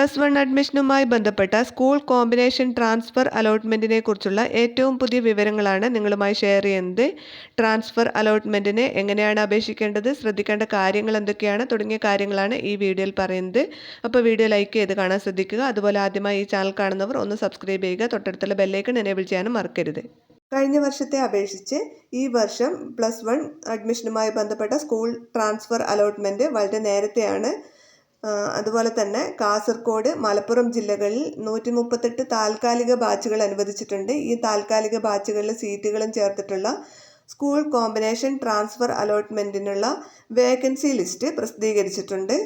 Plus one അഡ്മിഷനുമായി ബന്ധപ്പെട്ട school combination transfer അലോട്ട്മെന്റിനെ കുറിച്ചുള്ള ഏറ്റവും പുതിയ വിവരങ്ങളാണ് നിങ്ങളുമായി ഷെയർ ചെയ്യുന്നത്. ട്രാൻസ്ഫർ അലോട്ട്മെന്റിന് എങ്ങനെയാണ് അപേക്ഷിക്കേണ്ടത്? ശ്രദ്ധിക്കേണ്ട കാര്യങ്ങൾ എന്തൊക്കെയാണ്? തുടങ്ങിയ കാര്യങ്ങളാണ് ഈ വീഡിയോയിൽ പറയുന്നത്. അപ്പോൾ വീഡിയോ ലൈക്ക് ചെയ്ത് കാണാൻ ശ്രദ്ധിക്കുക. അതുപോലെ ആദ്യമായി ഈ ചാനൽ കാണുന്നവർ ഒന്ന് സബ്സ്ക്രൈബ് ചെയ്യുക. തൊട്ടടുത്തുള്ള ബെല്ലൈക്കൺ എനേബിൾ ചെയ്യാനും മറക്കരുത്. കഴിഞ്ഞ വർഷത്തെ അപേക്ഷിച്ച് ഈ വർഷം പ്ലസ് വൺ അഡ്മിഷനുമായി ബന്ധപ്പെട്ട സ്കൂൾ ട്രാൻസ്ഫർ അലോട്ട്മെന്റ് വളരെ നേരത്തെയാണ് അതുപോലെ തന്നെ കാസർഗോഡ് മലപ്പുറം ജില്ലകളിൽ നൂറ്റി മുപ്പത്തെട്ട് താൽക്കാലിക ബാച്ചുകൾ അനുവദിച്ചിട്ടുണ്ട്. ഈ താൽക്കാലിക ബാച്ചുകളിലെ സീറ്റുകളും ചേർത്തിട്ടുള്ള സ്കൂൾ കോമ്പിനേഷൻ ട്രാൻസ്ഫർ അലോട്ട്മെന്റിനുള്ള വേക്കൻസി ലിസ്റ്റ് പ്രസിദ്ധീകരിച്ചിട്ടുണ്ട്.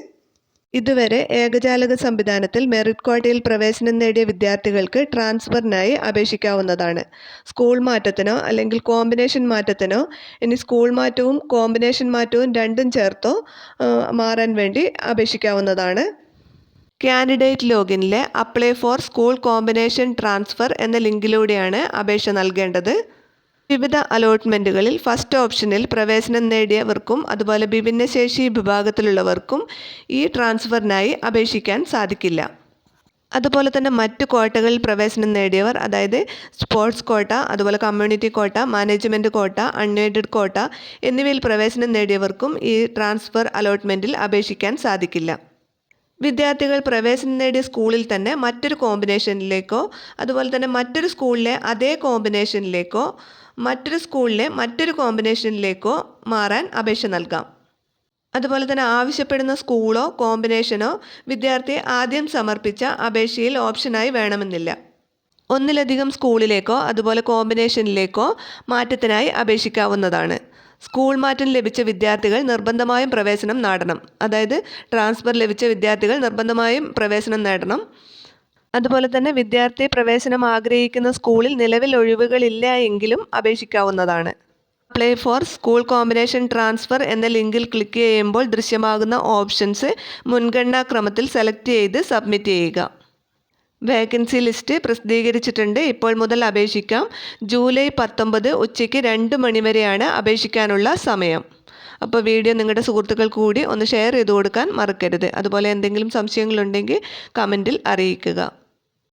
ഇതുവരെ ഏകജാലക സംവിധാനത്തിൽ മെറിറ്റ് ക്വാട്ടയിൽ പ്രവേശനം നേടിയ വിദ്യാർത്ഥികൾക്ക് ട്രാൻസ്ഫറിനായി അപേക്ഷിക്കാവുന്നതാണ്. സ്കൂൾ മാറ്റത്തിനോ അല്ലെങ്കിൽ കോമ്പിനേഷൻ മാറ്റത്തിനോ ഇനി സ്കൂൾ മാറ്റവും കോമ്പിനേഷൻ മാറ്റവും രണ്ടും ചേർത്തോ മാറാൻ വേണ്ടി അപേക്ഷിക്കാവുന്നതാണ്. Candidate ലോഗിനിലെ apply for school combination transfer എന്ന ലിങ്കിലൂടെയാണ് അപേക്ഷ നൽകേണ്ടത്. വിവിധ അലോട്ട്മെന്റുകളിൽ ഫസ്റ്റ് ഓപ്ഷനിൽ പ്രവേശനം നേടിയവർക്കും അതുപോലെ ഭിന്നശേഷി വിഭാഗത്തിലുള്ളവർക്കും ഈ ട്രാൻസ്ഫറിനായി അപേക്ഷിക്കാൻ സാധിക്കില്ല. അതുപോലെ തന്നെ മറ്റ് കോട്ടകളിൽ പ്രവേശനം നേടിയവർ അതായത് സ്പോർട്സ് കോട്ട അതുപോലെ കമ്മ്യൂണിറ്റി കോട്ട മാനേജ്മെന്റ് കോട്ട അൺഎയ്ഡഡ് കോട്ട എന്നിവയിൽ പ്രവേശനം നേടിയവർക്കും ഈ ട്രാൻസ്ഫർ അലോട്ട്മെന്റിൽ അപേക്ഷിക്കാൻ സാധിക്കില്ല. വിദ്യാർത്ഥികൾ പ്രവേശനം നേടിയ സ്കൂളിൽ തന്നെ മറ്റൊരു കോമ്പിനേഷനിലേക്കോ അതുപോലെ തന്നെ മറ്റൊരു സ്കൂളിലെ അതേ കോമ്പിനേഷനിലേക്കോ മറ്റൊരു സ്കൂളിലെ മറ്റൊരു കോമ്പിനേഷനിലേക്കോ മാറാൻ അപേക്ഷ നൽകാം. അതുപോലെ തന്നെ ആവശ്യപ്പെടുന്ന സ്കൂളോ കോമ്പിനേഷനോ വിദ്യാർത്ഥിയെ ആദ്യം സമർപ്പിച്ച അപേക്ഷയിൽ ഓപ്ഷനായി വേണമെന്നില്ല. ഒന്നിലധികം സ്കൂളിലേക്കോ അതുപോലെ കോമ്പിനേഷനിലേക്കോ മാറ്റത്തിനായി അപേക്ഷിക്കാവുന്നതാണ്. സ്കൂൾ മാറ്റം ലഭിച്ച വിദ്യാർത്ഥികൾ നിർബന്ധമായും പ്രവേശനം നേടണം. അതായത് ട്രാൻസ്ഫർ ലഭിച്ച വിദ്യാർത്ഥികൾ നിർബന്ധമായും പ്രവേശനം നേടണം. അതുപോലെ തന്നെ വിദ്യാർത്ഥി പ്രവേശനം ആഗ്രഹിക്കുന്ന സ്കൂളിൽ നിലവിൽ ഒഴിവുകളില്ല എങ്കിലും അപേക്ഷിക്കാവുന്നതാണ്. Apply for school combination transfer എന്ന ലിങ്കിൽ ക്ലിക്ക് ചെയ്യുമ്പോൾ ദൃശ്യമാകുന്ന ഓപ്ഷൻസ് മുൻഗണനാക്രമത്തിൽ സെലക്ട് ചെയ്ത് സബ്മിറ്റ് ചെയ്യുക. വേക്കൻസി ലിസ്റ്റ് പ്രസിദ്ധീകരിച്ചിട്ടുണ്ട്. ഇപ്പോൾ മുതൽ അപേക്ഷിക്കാം. ജൂലൈ പത്തൊമ്പത് ഉച്ചയ്ക്ക് രണ്ട് മണിവരെയാണ് അപേക്ഷിക്കാനുള്ള സമയം. അപ്പോൾ വീഡിയോ നിങ്ങളുടെ സുഹൃത്തുക്കൾ കൂടി ഒന്ന് ഷെയർ ചെയ്ത് കൊടുക്കാൻ മറക്കരുത്. അതുപോലെ എന്തെങ്കിലും സംശയങ്ങളുണ്ടെങ്കിൽ കമന്റിൽ അറിയിക്കുക.